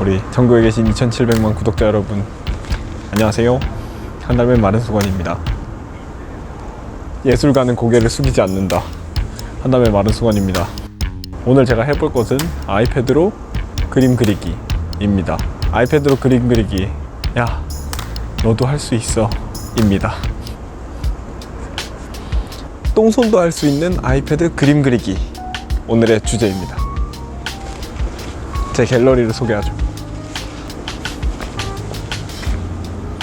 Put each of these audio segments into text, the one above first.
우리 전국에 계신 2,700만 구독자 여러분 안녕하세요. 한달맨 마른 수건입니다. 예술가는 고개를 숙이지 않는다. 한달맨 마른 수건입니다. 오늘 제가 해볼 것은 아이패드로 그림 그리기입니다. 아이패드로 그림 그리기. 야, 너도 할 수 있어. 입니다. 똥손도 할 수 있는 아이패드 그림 그리기. 오늘의 주제입니다. 제 갤러리를 소개하죠.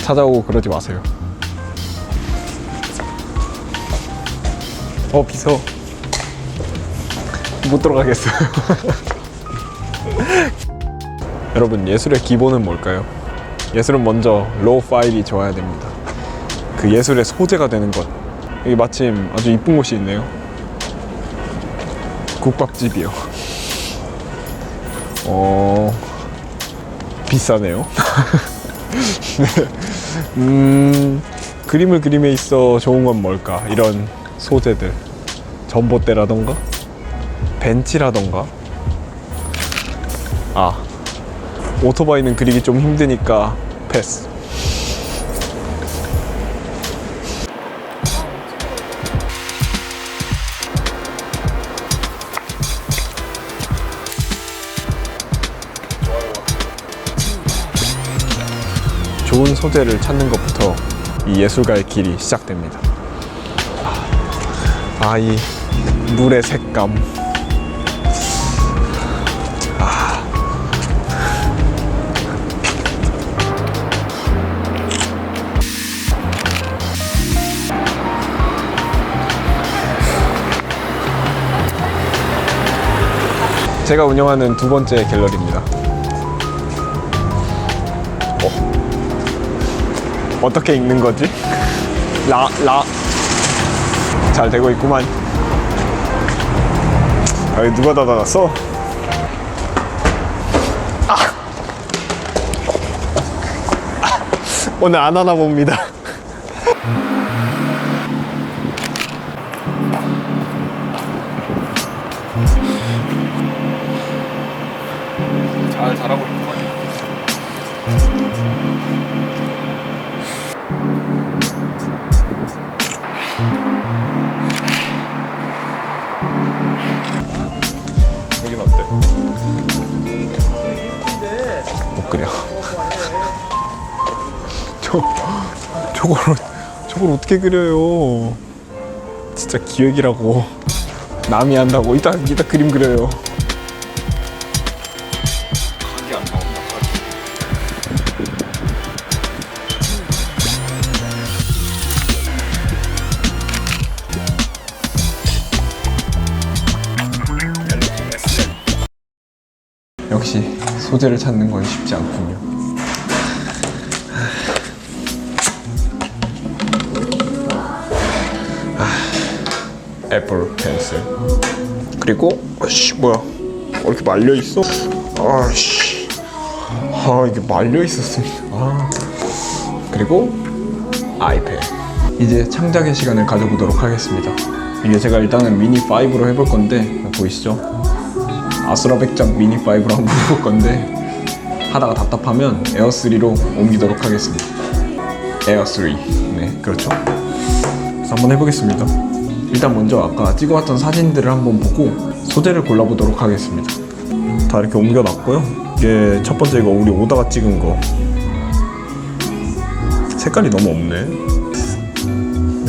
찾아오고 그러지 마세요. 어, 비서. 못 들어가겠어요. 여러분, 예술의 기본은 뭘까요? 예술은 먼저 로우 파일이 좋아야 됩니다. 그 예술의 소재가 되는 것. 여기 마침 아주 이쁜 곳이 있네요. 국밥집이요. 어, 비싸네요. 네. 음, 그림을 그림에 있어 좋은 건 뭘까? 이런 소재들. 전봇대라던가, 벤치라던가. 아, 오토바이는 그리기 좀 힘드니까 패스. 소재를 찾는 것부터 이 예술가의 길이 시작됩니다. 아, 이 물의 색감. 아. 제가 운영하는 두 번째 갤러리입니다. 어떻게 읽는 거지? 라, 라. 잘 되고 있구만. 아, 여기 누가 닫아놨어? 아! 아! 오늘 안 하나 봅니다. 못 그려. 저 저걸 저걸 어떻게 그려요? 진짜 기획이라고 남이 한다고 이따 이따 그림 그려요. 역시 소재를 찾는 건 쉽지 않군요. 아, 애플 펜슬 그리고 아씨 뭐야 왜 이렇게 말려 있어? 아씨 아 이게 말려 있었습니다. 아 그리고 아이패드 이제 창작의 시간을 가져보도록 하겠습니다. 이게 제가 일단은 미니 5로 해볼 건데 보이시죠? 아수라 백작 미니 5로 한번 해볼 건데 하다가 답답하면 에어 3로 옮기도록 하겠습니다. 에어 3. 네, 그렇죠. 그래서 한번 해보겠습니다. 일단 먼저 아까 찍어왔던 사진들을 한번 보고 소재를 골라보도록 하겠습니다. 다 이렇게 옮겨놨고요. 이게 첫 번째 이거 우리 오다가 찍은 거. 색깔이 너무 없네.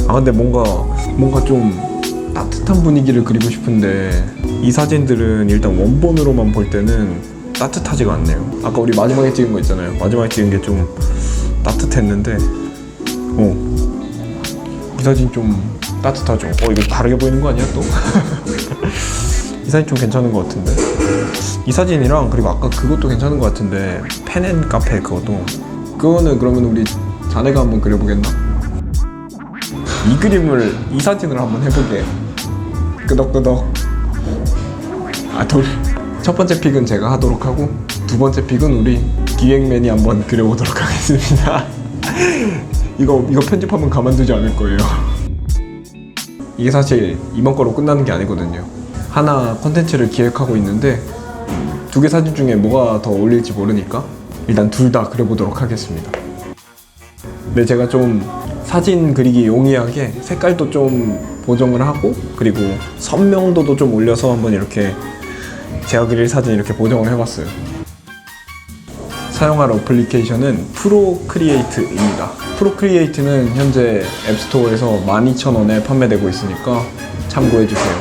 아 근데 뭔가 뭔가 좀 따뜻한 분위기를 그리고 싶은데 이 사진들은 일단 원본으로만 볼 때는 따뜻하지가 않네요. 아까 우리 마지막에 찍은 거 있잖아요. 마지막에 찍은 게 좀 따뜻했는데, 어, 이 사진 좀 따뜻하죠. 어, 이거 다르게 보이는 거 아니야 또? 이 사진 좀 괜찮은 것 같은데. 이 사진이랑 그리고 아까 그것도 괜찮은 것 같은데 펜앤 카페 그것도 그거는 그러면 우리 자네가 한번 그려보겠나? 이 그림을 이 사진으로 한번 해보게. 끄덕끄덕. 아, 돌. 첫 번째 픽은 제가 하도록 하고 두 번째 픽은 우리 기획맨이 한번 그려보도록 하겠습니다. 이거 이거 편집하면 가만두지 않을 거예요. 이게 사실 이번 거로 끝나는 게 아니거든요. 하나 컨텐츠를 기획하고 있는데 두 개 사진 중에 뭐가 더 어울릴지 모르니까 일단 둘 다 그려보도록 하겠습니다. 네, 제가 좀 사진 그리기 용이하게 색깔도 좀 보정을 하고 그리고 선명도도 좀 올려서 한번 이렇게 제가 그릴 사진 이렇게 보정을 해봤어요. 사용할 어플리케이션은 프로크리에이트입니다. 프로크리에이트는 현재 앱스토어에서 12,000원에 판매되고 있으니까 참고해주세요.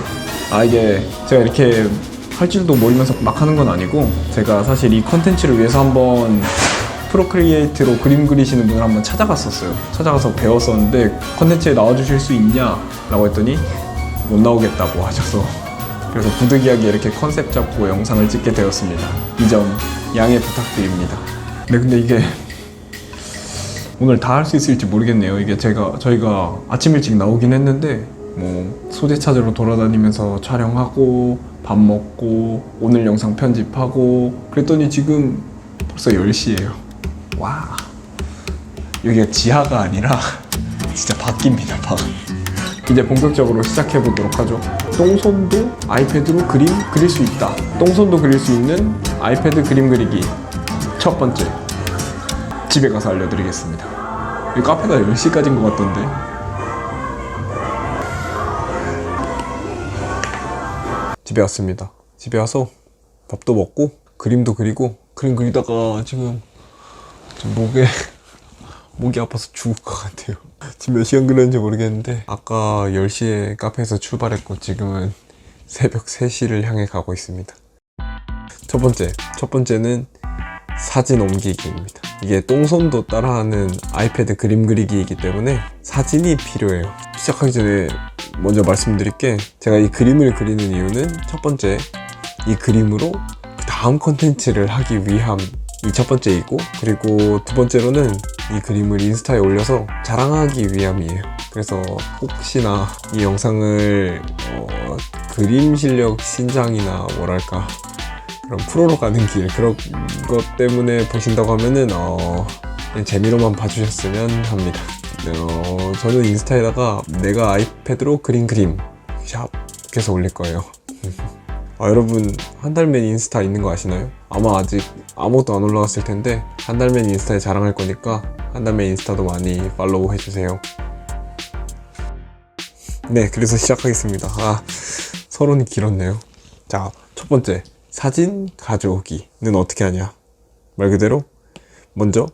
아, 이게 제가 이렇게 할 줄도 모르면서 막 하는 건 아니고 제가 사실 이 컨텐츠를 위해서 한번 프로크리에이트로 그림 그리시는 분을 한번 찾아갔었어요. 찾아가서 배웠었는데 컨텐츠에 나와주실 수 있냐? 라고 했더니 못 나오겠다고 하셔서 그래서 부득이하게 이렇게 컨셉 잡고 영상을 찍게 되었습니다. 이 점 양해 부탁드립니다. 네, 근데 이게 오늘 다 할 수 있을지 모르겠네요. 이게 제가 저희가 아침 일찍 나오긴 했는데 뭐 소재 찾으러 돌아다니면서 촬영하고 밥 먹고 오늘 영상 편집하고 그랬더니 지금 벌써 10시예요. 와. 여기가 지하가 아니라 진짜 밖입니다, 밖. 이제 본격적으로 시작해 보도록 하죠. 똥손도 아이패드로 그림 그릴 수 있다. 똥손도 그릴 수 있는 아이패드 그림 그리기. 첫 번째. 집에 가서 알려드리겠습니다. 이 카페가 10시까지인 것 같던데. 집에 왔습니다. 집에 와서 밥도 먹고 그림도 그리고 그림 그리다가 지금 좀 목에 목이 아파서 죽을 것 같아요. 지금 몇 시간 그렸는지 모르겠는데 아까 10시에 카페에서 출발했고 지금은 새벽 3시를 향해 가고 있습니다. 첫 번째, 첫 번째는 사진 옮기기입니다. 이게 똥손도 따라하는 아이패드 그림 그리기이기 때문에 사진이 필요해요. 시작하기 전에 먼저 말씀드릴 게 제가 이 그림을 그리는 이유는 첫 번째 이 그림으로 그 다음 컨텐츠를 하기 위함 이 첫 번째 이고 그리고 두 번째로는 이 그림을 인스타에 올려서 자랑하기 위함이에요. 그래서 혹시나 이 영상을 어, 그림 실력 신장이나 뭐랄까 그런 프로로 가는 길 그런 것 때문에 보신다고 하면은 어, 재미로만 봐주셨으면 합니다. 어, 저는 인스타에다가 내가 아이패드로 그린 그림 샵 계속 올릴 거예요. 아, 여러분 한 달맨 인스타 있는 거 아시나요? 아마 아직 아무것도 안 올라왔을 텐데 한 달맨 인스타에 자랑할 거니까 한 달맨 인스타도 많이 팔로우 해주세요. 네, 그래서 시작하겠습니다. 아, 서론이 길었네요. 자, 첫 번째 사진 가져오기는 어떻게 하냐? 말 그대로 먼저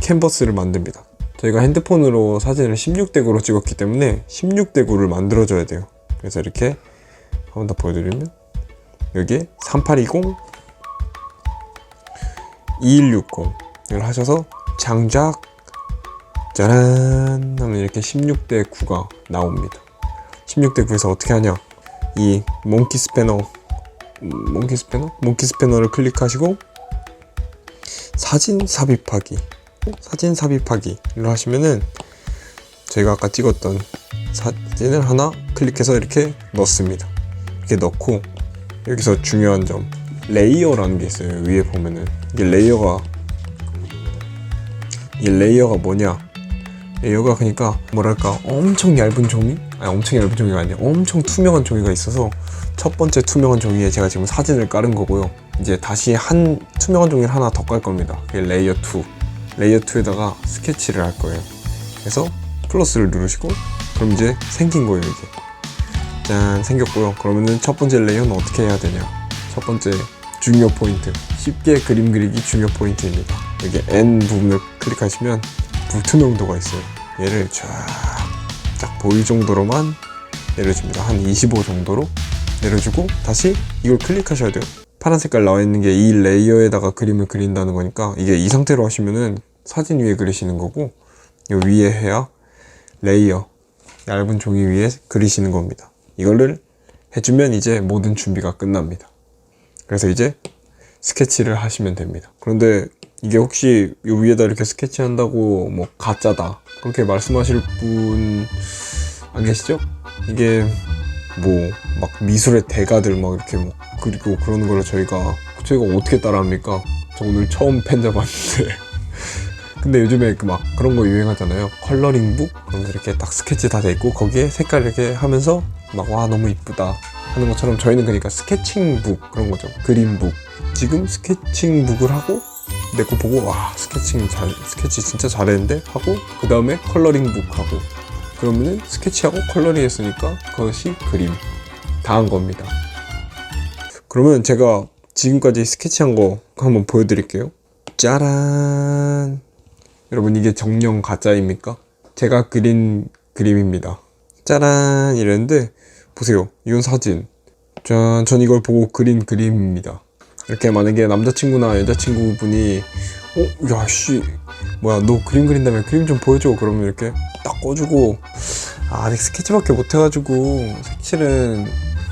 캔버스를 만듭니다. 저희가 핸드폰으로 사진을 16대 9로 찍었기 때문에 16대 9를 만들어줘야 돼요. 그래서 이렇게 한 번 더 보여드리면 여기에 3820 2160을 하셔서 장작 짜란 하면 이렇게 16대 9가 나옵니다. 16대 9에서 어떻게 하냐? 이 몽키 스패너 음, 몽키 스패너? 몽키 스패너를 클릭하시고 사진 삽입하기 사진 삽입하기를 하시면은 저희가 아까 찍었던 사진을 하나 클릭해서 이렇게 넣습니다. 이렇게 넣고 여기서 중요한 점 레이어라는 게 있어요. 위에 보면은 이게 레이어가 이 레이어가 뭐냐? 레이어가 그러니까 뭐랄까 엄청 얇은 종이? 아니 엄청 얇은 종이가 아니야. 엄청 투명한 종이가 있어서 첫 번째 투명한 종이에 제가 지금 사진을 깔은 거고요. 이제 다시 한 투명한 종이를 하나 더 깔 겁니다. 그게 레이어 2. 레이어 2에다가 스케치를 할 거예요. 그래서 플러스를 누르시고 그럼 이제 생긴 거예요, 이게. 짠, 생겼고요. 그러면은 첫 번째 레이어는 어떻게 해야 되냐? 첫 번째 중요 포인트. 쉽게 그림 그리기 중요 포인트입니다. 여기 N 부분을 클릭하시면 불투명도가 있어요. 얘를 쫙, 쫙 보일 정도로만 내려줍니다. 한 25 정도로 내려주고 다시 이걸 클릭하셔야 돼요. 파란 색깔 나와 있는 게 이 레이어에다가 그림을 그린다는 거니까 이게 이 상태로 하시면은 사진 위에 그리시는 거고 이 위에 해야 레이어 얇은 종이 위에 그리시는 겁니다. 이거를 해주면 이제 모든 준비가 끝납니다. 그래서 이제 스케치를 하시면 됩니다. 그런데 이게 혹시 이 위에다 이렇게 스케치한다고 뭐 가짜다 그렇게 말씀하실 분 안 계시죠? 이게 뭐 막 미술의 대가들 막 이렇게 뭐 그리고 그러는 걸 저희가 저희가 어떻게 따라합니까? 저 오늘 처음 펜 잡았는데 근데 요즘에 그 막 그런 거 유행하잖아요 컬러링북 그런 거 이렇게 딱 스케치 다 돼 있고 거기에 색깔 이렇게 하면서 막 와 너무 이쁘다 하는 것처럼 저희는 그러니까 스케칭북 그런 거죠 그림북 지금 스케칭북을 하고 내 거 보고 와 스케칭 잘 스케치 진짜 잘했는데 하고 그 다음에 컬러링북 하고 그러면은 스케치하고 컬러링 했으니까 그것이 그림 다 한 겁니다. 그러면 제가 지금까지 스케치한 거 한번 보여드릴게요. 짜란. 여러분 이게 정령 가짜입니까? 제가 그린 그림입니다. 짜란 이랬는데 보세요. 이건 사진. 짠, 전 이걸 보고 그린 그림입니다. 이렇게 만약에 남자친구나 여자친구분이 어, 야, 씨, 뭐야, 너 그림 그린다며 그림 좀 보여줘. 그러면 이렇게 딱 꺼주고, 아, 아직 스케치밖에 못해가지고, 색칠은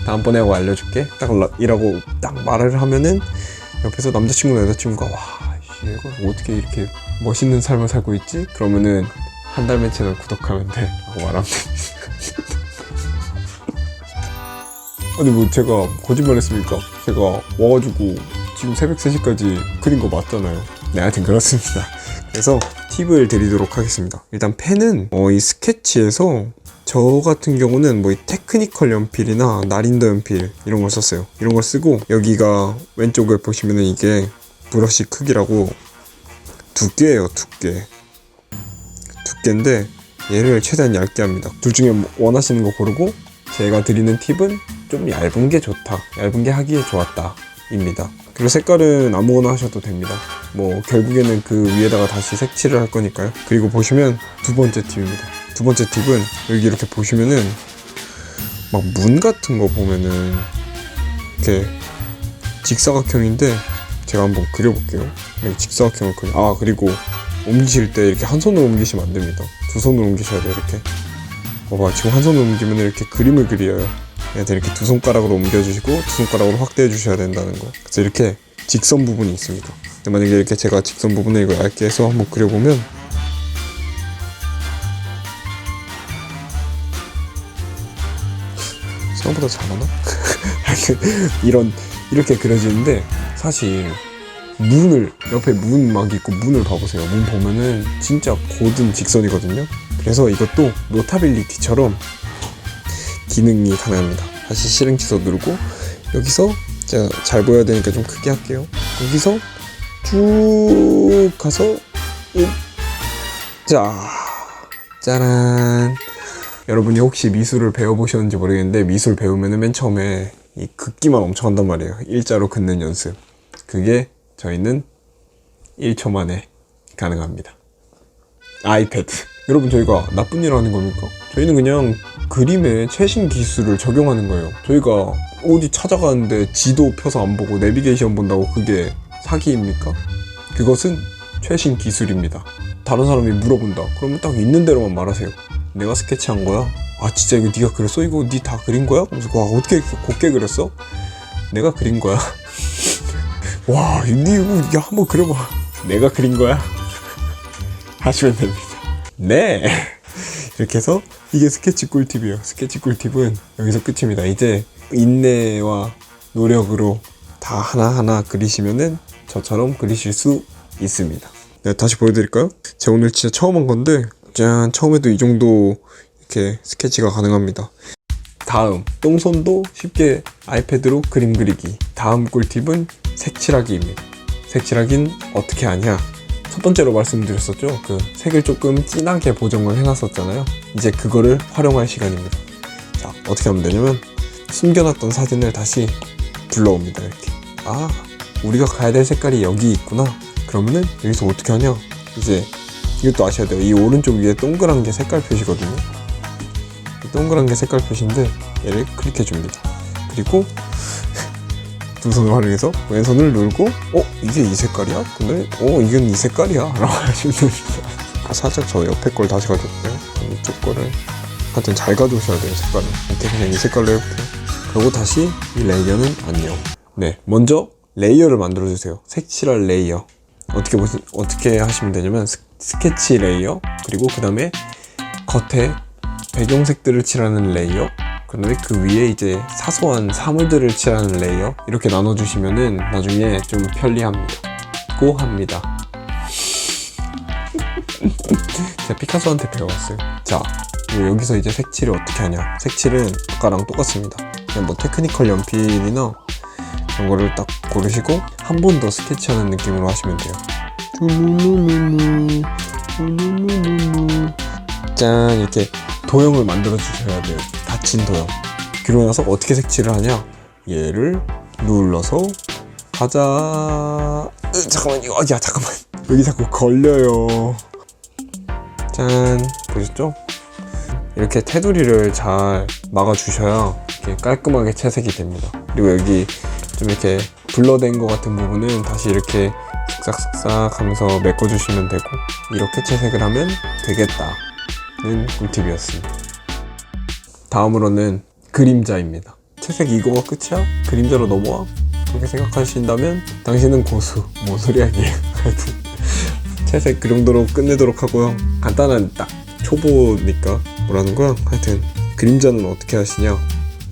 다음번에 하고 알려줄게. 딱 라- 이라고 딱 말을 하면은, 옆에서 남자친구나 여자친구가, 와, 씨, 얘가 어떻게 이렇게 멋있는 삶을 살고 있지? 그러면은, 한 달만 채널 구독하면 돼. 라고 말하면 돼. 아니 뭐 제가 거짓말 했습니까? 제가 와가지고 지금 새벽 3시까지 그린 거 맞잖아요. 네 하여튼 그렇습니다. 그래서 팁을 드리도록 하겠습니다. 일단 펜은 어, 이 스케치에서 저 같은 경우는 뭐 이 테크니컬 연필이나 나린더 연필 이런 걸 썼어요. 이런 걸 쓰고 여기가 왼쪽에 보시면은 이게 브러쉬 크기라고 두께예요 두께. 두께인데 얘를 최대한 얇게 합니다. 둘 중에 뭐 원하시는 거 고르고 제가 드리는 팁은 좀 얇은 게 좋다. 얇은 게 하기에 좋았다. 입니다. 그리고 색깔은 아무거나 하셔도 됩니다. 뭐 결국에는 그 위에다가 다시 색칠을 할 거니까요. 그리고 보시면 두 번째 팁입니다. 두 번째 팁은 여기 이렇게 보시면은 막 문 같은 거 보면은 이렇게 직사각형인데 제가 한번 그려볼게요. 여기 직사각형을 그려. 아 그리고 옮기실 때 이렇게 한 손으로 옮기시면 안 됩니다. 두 손으로 옮기셔야 돼요. 이렇게. 봐봐 지금 한 손으로 옮기면 이렇게 그림을 그려요. 얘한테 이렇게 두 손가락으로 옮겨주시고 두 손가락으로 확대해 주셔야 된다는 거. 그래서 이렇게 직선 부분이 있습니다. 만약에 이렇게 제가 직선 부분을 이거 얇게 해서 한번 그려보면 생각보다 잘하나? 이런 이렇게 그려지는데 사실 문을 옆에 문 막 있고 문을 봐보세요. 문 보면은 진짜 고든 직선이거든요. 그래서 이것도 노타빌리티처럼 기능이 가능합니다. 다시 실행 취소 누르고 여기서 제가 잘 보여야 되니까 좀 크게 할게요. 여기서 쭉 가서 이- 자 짜란 여러분이 혹시 미술을 배워보셨는지 모르겠는데 미술 배우면은 맨 처음에 이 긋기만 엄청 한단 말이에요. 일자로 긋는 연습. 그게 저희는 1초 만에 가능합니다. 아이패드. 여러분 저희가 나쁜 일 하는 겁니까? 저희는 그냥 그림에 최신 기술을 적용하는 거예요. 저희가 어디 찾아가는데 지도 펴서 안 보고 내비게이션 본다고 그게 사기입니까? 그것은 최신 기술입니다. 다른 사람이 물어본다. 그러면 딱 있는 대로만 말하세요. 내가 스케치한 거야? 아 진짜 이거 네가 그렸어? 이거 네 다 그린 거야? 그래서 와 어떻게 이렇게 곱게 그렸어? 내가 그린 거야. 와, 니 이거 야 한번 그려봐. 내가 그린 거야? 하시면 됩니다. 네. 이렇게 해서 이게 스케치 꿀팁이에요. 스케치 꿀팁은 여기서 끝입니다. 이제 인내와 노력으로 다 하나하나 그리시면은 저처럼 그리실 수 있습니다. 네, 다시 보여드릴까요? 제가 오늘 진짜 처음 한 건데, 짠, 처음에도 이 정도 이렇게 스케치가 가능합니다. 다음, 똥손도 쉽게 아이패드로 그림 그리기. 다음 꿀팁은 색칠하기입니다. 색칠하기는 어떻게 하냐? 첫 번째로 말씀드렸었죠. 그 색을 조금 진하게 보정을 해놨었잖아요. 이제 그거를 활용할 시간입니다. 자, 어떻게 하면 되냐면 숨겨놨던 사진을 다시 불러옵니다. 이렇게. 아, 우리가 가야 될 색깔이 여기 있구나. 그러면은 여기서 어떻게 하냐? 이제 이것도 아셔야 돼요. 이 오른쪽 위에 동그란 게 색깔 표시거든요. 이 동그란 게 색깔 표시인데 얘를 클릭해 줍니다. 그리고 두 손을 활용해서 왼손을 누르고 어 이게 이 색깔이야? 근데 어 이건 이 색깔이야? 라고 하시면 됩니다. 아, 살짝 저 옆에 걸 다시 가져올게요. 이쪽 거를 하여튼 잘 가져오셔야 돼요 색깔을 이렇게 그냥 이 색깔로 해볼게요. 그리고 다시 이 레이어는 안녕. 네 먼저 레이어를 만들어 주세요. 색칠할 레이어. 어떻게 보시, 어떻게 하시면 되냐면 스, 스케치 레이어 그리고 그 다음에 겉에 배경색들을 칠하는 레이어 그다음에 그 위에 이제 사소한 사물들을 칠하는 레이어 이렇게 나눠주시면은 나중에 좀 편리합니다. 고 합니다. 제가 피카소한테 배워왔어요. 자, 그리고 여기서 이제 색칠을 어떻게 하냐? 색칠은 아까랑 똑같습니다. 그냥 뭐 테크니컬 연필이나 그런 거를 딱 고르시고 한 번 더 스케치하는 느낌으로 하시면 돼요. 짠 이렇게 도형을 만들어 주셔야 돼요. 닫힌 도형. 그러고 나서 어떻게 색칠을 하냐? 얘를 눌러서 가자. 으, 잠깐만 이거 야 잠깐만 여기 자꾸 걸려요. 짠 보셨죠? 이렇게 테두리를 잘 막아 주셔야 이렇게 깔끔하게 채색이 됩니다. 그리고 여기 좀 이렇게 블러된 것 같은 부분은 다시 이렇게 쓱싹쓱싹 하면서 메꿔주시면 되고 이렇게 채색을 하면 되겠다는 꿀팁이었습니다. 다음으로는 그림자입니다. 채색 이거가 끝이야? 그림자로 넘어와? 그렇게 생각하신다면 당신은 고수. 뭔 소리 아니에요. 하여튼 채색 그 정도로 끝내도록 하고요. 간단한 딱 초보니까 뭐라는 거야? 하여튼 그림자는 어떻게 하시냐?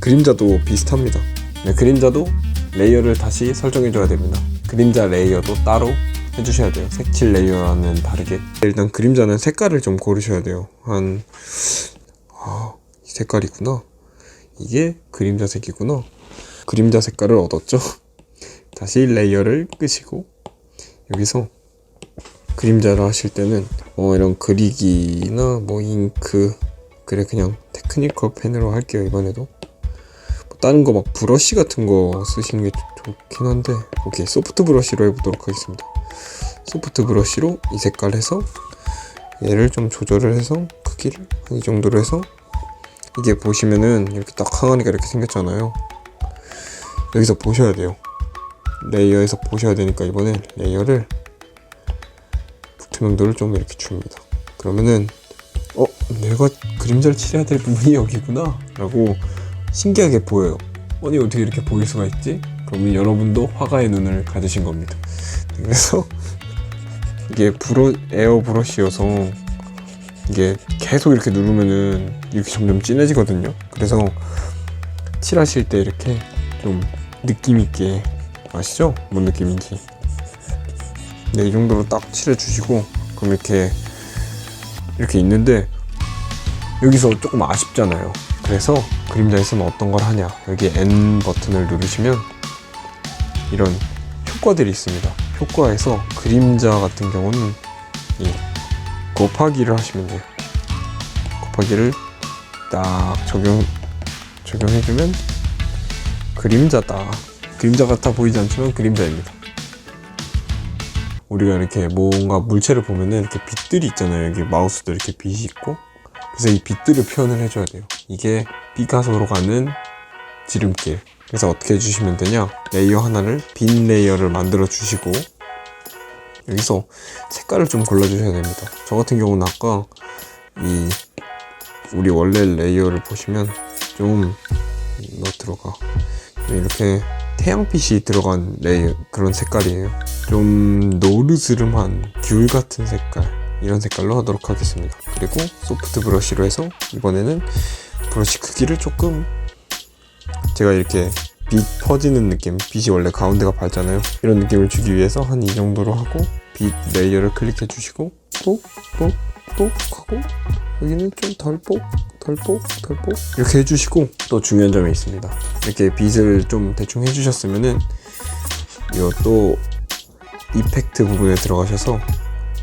그림자도 비슷합니다. 네, 그림자도 레이어를 다시 설정해 줘야 됩니다. 그림자 레이어도 따로 해주셔야 돼요. 색칠 레이어와는 다르게. 일단 그림자는 색깔을 좀 고르셔야 돼요. 한, 아, 이 색깔이구나. 이게 그림자 색이구나. 그림자 색깔을 얻었죠? 다시 레이어를 끄시고, 여기서 그림자를 하실 때는 뭐 이런 그리기나 뭐 잉크 그래 그냥 테크니컬 펜으로 할게요 이번에도 뭐 다른 거 막 브러쉬 같은 거 쓰시는 게 좋- 좋긴 한데 오케이 소프트 브러쉬로 해보도록 하겠습니다 소프트 브러쉬로 이 색깔 해서 얘를 좀 조절을 해서 크기를 한 이 정도로 해서 이게 보시면은 이렇게 딱 항아리가 이렇게 생겼잖아요 여기서 보셔야 돼요 레이어에서 보셔야 되니까 이번엔 레이어를 투명도를 좀 이렇게 줍니다. 그러면은 어 내가 그림자를 칠해야 될 부분이 여기구나 라고 신기하게 보여요. 아니 어떻게 이렇게 보일 수가 있지? 그러면 여러분도 화가의 눈을 가지신 겁니다. 그래서 이게 브러 에어 브러쉬여서 이게 계속 이렇게 누르면은 이렇게 점점 진해지거든요. 그래서 칠하실 때 이렇게 좀 느낌 있게 아시죠? 뭔 느낌인지. 네, 이 정도로 딱 칠해주시고 그럼 이렇게 이렇게 있는데 여기서 조금 아쉽잖아요. 그래서 그림자에서는 어떤 걸 하냐 여기 N 버튼을 누르시면 이런 효과들이 있습니다. 효과에서 그림자 같은 경우는 이 곱하기를 하시면 돼요. 곱하기를 딱 적용 적용해주면 그림자다. 그림자 같아 보이지 않지만 그림자입니다. 우리가 이렇게 뭔가 물체를 보면은 이렇게 빛들이 있잖아요. 여기 마우스도 이렇게 빛이 있고. 그래서 이 빛들을 표현을 해줘야 돼요. 이게 피카소로 가는 지름길. 그래서 어떻게 해주시면 되냐? 레이어 하나를 빈 레이어를 만들어 주시고 여기서 색깔을 좀 골라주셔야 됩니다. 저 같은 경우는 아까 이 우리 원래 레이어를 보시면 좀 너 들어가 이렇게 태양빛이 들어간 레이어 그런 색깔이에요. 좀 노르스름한 귤 같은 색깔 이런 색깔로 하도록 하겠습니다. 그리고 소프트 브러쉬로 해서 이번에는 브러쉬 크기를 조금 제가 이렇게 빛 퍼지는 느낌 빛이 원래 가운데가 밝잖아요. 이런 느낌을 주기 위해서 한 이 정도로 하고 빛 레이어를 클릭해 주시고 뽁뽁 뽁 하고 여기는 좀 덜 뽁 덜 뽁 덜 뽁 이렇게 해주시고 또 중요한 점이 있습니다. 이렇게 빛을 좀 대충 해주셨으면은 이것도 이펙트 부분에 들어가셔서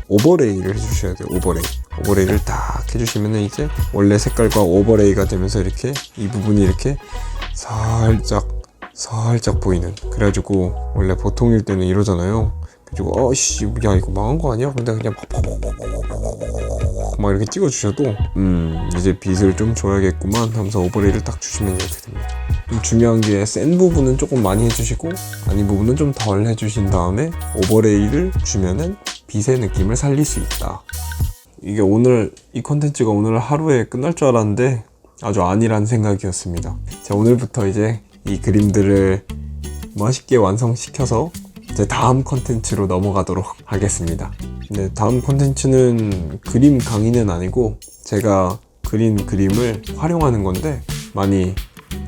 오버레이를 해주셔야 돼요 오버레이. 오버레이를 딱 해주시면은 이제 원래 색깔과 오버레이가 되면서 이렇게 이 부분이 이렇게 살짝 살짝 보이는. 그래가지고 원래 보통일 때는 이러잖아요. 그래가지고 어씨 야 이거 망한 거 아니야? 근데 그냥 막 이렇게 찍어주셔도 음 이제 빛을 좀 줘야겠구만 하면서 오버레이를 딱 주시면 이렇게 됩니다. 좀 중요한 게 센 부분은 조금 많이 해주시고 아닌 부분은 좀 덜 해주신 다음에 오버레이를 주면은 빛의 느낌을 살릴 수 있다. 이게 오늘 이 컨텐츠가 오늘 하루에 끝날 줄 알았는데 아주 아니란 생각이었습니다. 자 오늘부터 이제 이 그림들을 멋있게 완성시켜서 이제 다음 컨텐츠로 넘어가도록 하겠습니다. 네, 다음 컨텐츠는 그림 강의는 아니고 제가 그린 그림을 활용하는 건데 많이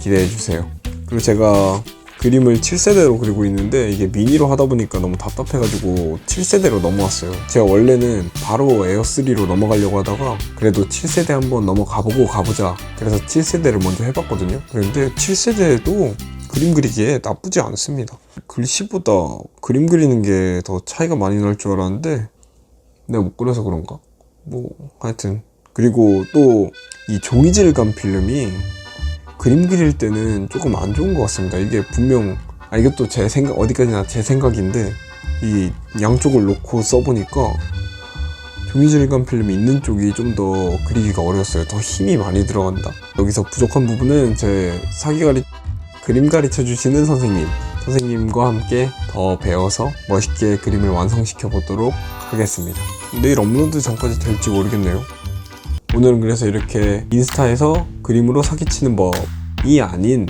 기대해 주세요. 그리고 제가 그림을 7세대로 그리고 있는데 이게 미니로 하다 보니까 너무 답답해가지고 7세대로 넘어왔어요. 제가 원래는 바로 에어3로 넘어가려고 하다가 그래도 7세대 한번 넘어가보고 가보자. 그래서 7세대를 먼저 해봤거든요. 그런데 7세대도 그림 그리기에 나쁘지 않습니다. 글씨보다 그림 그리는 게 더 차이가 많이 날 줄 알았는데 내가 못 그려서 그런가? 뭐 하여튼 그리고 또 이 종이 질감 필름이 그림 그릴 때는 조금 안 좋은 것 같습니다. 이게 분명 아 이것도 제 생각 어디까지나 제 생각인데 이 양쪽을 놓고 써보니까 종이 질감 필름이 있는 쪽이 좀 더 그리기가 어려웠어요. 더 힘이 많이 들어간다. 여기서 부족한 부분은 제 사기 가리 그림 가르쳐 주시는 선생님 선생님과 함께 더 배워서 멋있게 그림을 완성시켜 보도록 하겠습니다. 내일 업로드 전까지 될지 모르겠네요. 오늘은 그래서 이렇게 인스타에서 그림으로 사기치는 법이 아닌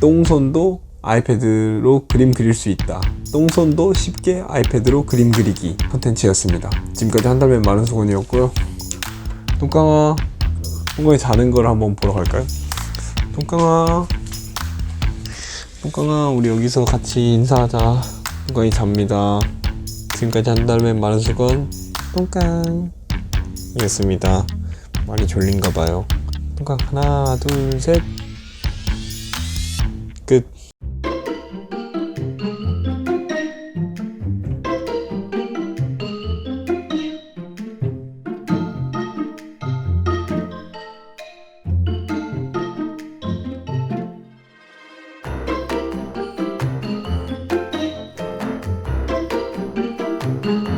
똥손도 아이패드로 그림 그릴 수 있다. 똥손도 쉽게 아이패드로 그림 그리기 컨텐츠였습니다. 지금까지 한달맨 마른 수건이었고요. 똥강아, 똥강이 자는 걸 한번 보러 갈까요? 똥강아, 똥강아, 우리 여기서 같이 인사하자. 똥강이 잡니다. 지금까지 한달맨 마른 수건 똥강. 이었습니다. 많이 졸린가 봐요. 똥강 하나, 둘, 셋.